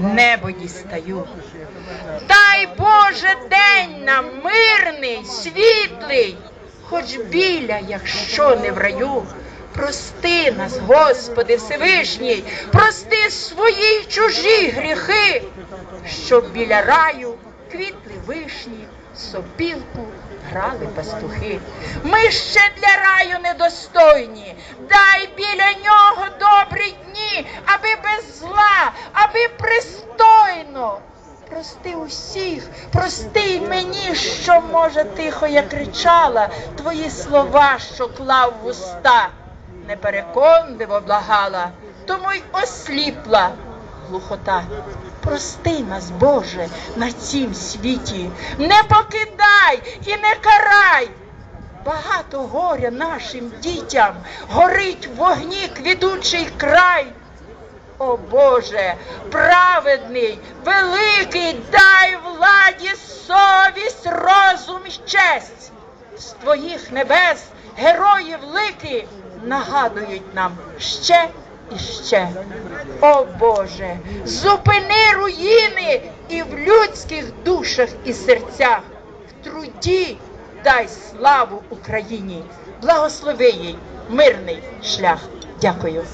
небо дістаю. Дай Боже день нам мирний, світлий, хоч біля, якщо не в раю. Прости нас, Господи Всевишній, прости свої чужі гріхи, щоб біля раю квітли вишні, сопілку грали пастухи. Ми ще для раю недостойні, дай біля нього добрі дні, аби пристойно. Прости усіх, прости й мені, що, може, тихо я кричала, твої слова, що клав в уста, непереконливо благала, тому й осліпла глухота. Прости нас, Боже, на цім світі, не покидай і не карай. Багато горя нашим дітям горить в вогні квітучий край. О Боже, праведний, великий, дай владі совість, розум і честь. З твоїх небес героїв лики нагадують нам ще і ще. О Боже, зупини руїни і в людських душах і серцях, в труді дай славу Україні, благослови їй мирний шлях. Дякую.